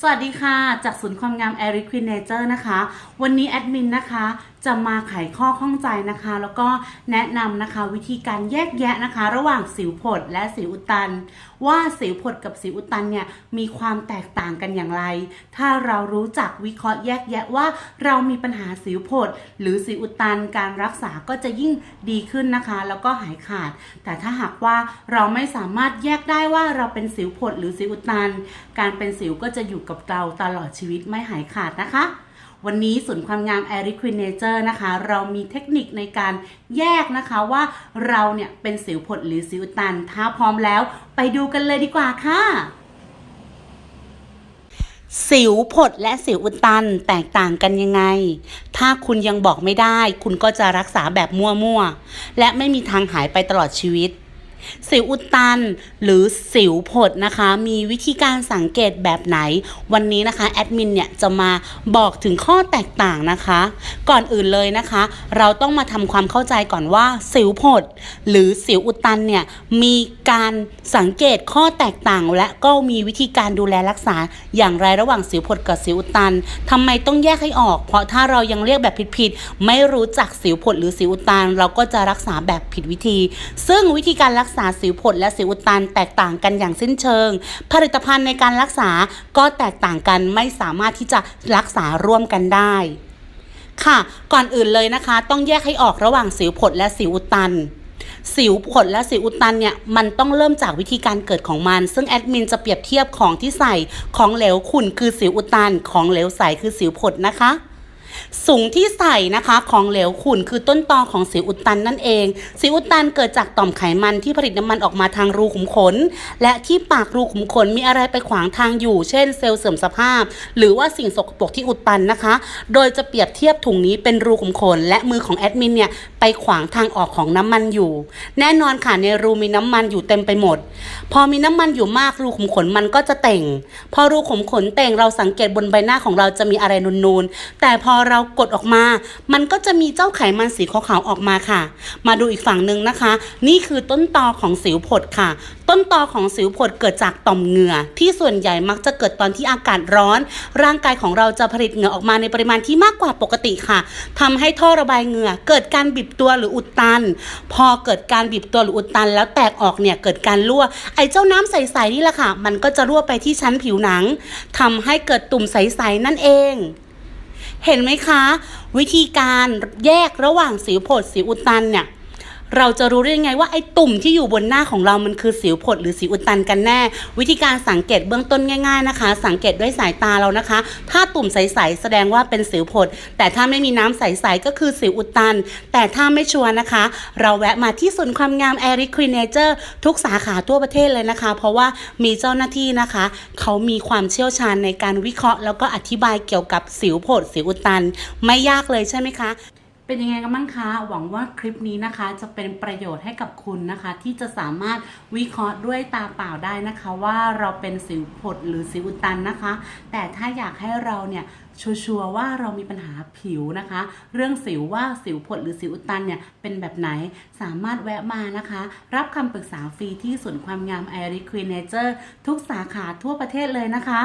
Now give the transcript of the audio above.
สวัสดีค่ะ จากศูนย์ความงาม e r i q u i n Nature นะคะ วันนี้แอดมินนะคะจะมาไขข้อข้องใจนะคะ แล้วก็แนะนำนะคะวิธีการแยกแยะนะคะ ระหว่างสิวผดและสิวอุดตัน ว่าสิวผดกับสิวอุดตันเนี่ยมีความแตกต่างกันอย่างไร ถ้าเรารู้จักวิเคราะห์แยกแยะว่า เรามีปัญหาสิวผดหรือสิวอุดตันการรักษาก็จะยิ่งดีขึ้นนะคะ แล้วก็หายขาด แต่ถ้าหากว่าเราไม่สามารถแยกได้ว่าเราเป็นสิวผดหรือสิวอุดตัน การเป็นสิวก็จะอยู่กับเราตลอดชีวิตไม่หายขาดนะคะ วันนี้ศูนย์ความงาม e r i q u i n Nature นะคะ เรามีเทคนิคในการแยกนะคะว่าเราเนี่ยเป็นสิวผดหรือสิวอุดตัน ถ้าพร้อมแล้วไปดูกันเลยดีกว่าค่ะสิวผดและสิวอุดตันแตกต่างกันยังไง ถ้าคุณยังบอกไม่ได้ คุณก็จะรักษาแบบมั่วๆ และไม่มีทางหายไปตลอดชีวิต สิวอุดตันหรือสิวผดนะคะ มีวิธีการสังเกตแบบไหน วันนี้นะคะแอดมินเนี่ยจะมาบอกถึงข้อแตกต่างนะคะ ก่อนอื่นเลยนะคะ เราต้องมาทำความเข้าใจก่อนว่าสิวผดหรือสิวอุดตันเนี่ยมีการสังเกตข้อแตกต่าง และก็มีวิธีการดูแลรักษาอย่างไรระหว่างสิวผดกับสิวอุดตันทำไมต้องแยกให้ออก เพราะถ้าเรายังเรียกแบบผิดๆไม่รู้จักสิวผดหรือสิวอุดตัน เราก็จะรักษาแบบผิดวิธี ซึ่งวิธีการรักษาสิวผดและสิวอุดตันแตกต่างกันอย่างสิ้นเชิง ผลิตภัณฑ์ในการรักษาก็แตกต่างกันไม่สามารถที่จะรักษาร่วมกันได้ค่ะ ก่อนอื่นเลยนะคะ ต้องแยกให้ออกระหว่างสิวผดและสิวอุดตัน สิวผดและสิวอุดตันเนี่ย มันต้องเริ่มจากวิธีการเกิดของมัน ซึ่งแอดมินจะเปรียบเทียบของที่ใส่ของเหลวขุ่นคือสิวอุดตัน ของเหลวใสคือสิวผดนะคะ สูงที่ใส่นะคะของเหลวขุ่นคือต้นตอของสิวอุดตันนั่นเอง สิวอุดตันเกิดจากต่อมไขมันที่ผลิตน้ำมันออกมาทางรูขุมขน และที่ปากรูขุมขนมีอะไรไปขวางทางอยู่ เช่นเซลล์เสื่อมสภาพ หรือว่าสิ่งสกปรกที่อุดตันนะคะ โดยจะเปรียบเทียบถุงนี้เป็นรูขุมขน และมือของแอดมินเนี่ยไปขวางทางออกของน้ำมันอยู่ แน่นอนค่ะในรูมีน้ำมันอยู่เต็มไปหมด พอมีน้ำมันอยู่มากรูขุมขนมันก็จะเต่ง พอรูขุมขนเต่งเราสังเกตบนใบหน้าของเราจะมีอะไรนูนๆแต่พอเรากดออกมา มันก็จะมีเจ้าไขมันสีขาวๆออกมาค่ะ มาดูอีกฝั่งหนึ่งนะคะ นี่คือต้นตอของสิวผดค่ะ ต้นตอของสิวผดเกิดจากต่อมเหงื่อ ที่ส่วนใหญ่มักจะเกิดตอนที่อากาศร้อน ร่างกายของเราจะผลิตเหงื่อออกมาในปริมาณที่มากกว่าปกติค่ะทำให้ท่อระบายเหงื่อ เกิดการบีบตัวหรืออุดตัน พอเกิดการบีบตัวหรืออุดตัน แล้วแตกออกเนี่ยเกิดการรั่ว ไอ้เจ้าน้ำใสๆนี่แหละค่ะ มันก็จะรั่วไปที่ชั้นผิวหนังทำให้เกิดตุ่มใสๆนั่นเอง เห็นไหมคะ วิธีการแยกระหว่างสิวผดสิวอุดตันเนี่ย เราจะรู้ได้ยังไงว่าไอ้ตุ่มที่อยู่บนหน้าของเรามันคือสิวผดหรือสิวอุดตันกันแน่ วิธีการสังเกตเบื้องต้นง่าย ๆนะคะ สังเกตด้วยสายตาเรานะคะ ถ้าตุ่มใสๆแสดงว่าเป็นสิวผด แต่ถ้าไม่มีน้ำใสๆก็คือสิวอุดตัน แต่ถ้าไม่ชัวร์นะคะ เราแวะมาที่ศูนย์ความงาม e r i q u i n Nature ทุกสาขาทั่วประเทศเลยนะคะ เพราะว่ามีเจ้าหน้าที่นะคะ เขามีความเชี่ยวชาญในการวิเคราะห์ แล้วก็อธิบายเกี่ยวกับสิวผดสิวอุดตัน ไม่ยากเลยใช่ไหมคะ เป็นยังไงกันบ้างคะ หวังว่าคลิปนี้นะคะ จะเป็นประโยชน์ให้กับคุณนะคะ ที่จะสามารถวิเคราะห์ด้วยตาเปล่าได้นะคะ ว่าเราเป็นสิวผดหรือสิวอุดตันนะคะ แต่ถ้าอยากให้เราเนี่ยชัวร์ว่าเรามีปัญหาผิวนะคะ เรื่องสิวว่าสิวผดหรือสิวอุดตันเนี่ยเป็นแบบไหนสามารถแวะมานะคะ รับคำปรึกษาฟรีที่ศูนย์ความงาม i r i q u i n Nature ทุกสาขาทั่วประเทศเลยนะคะ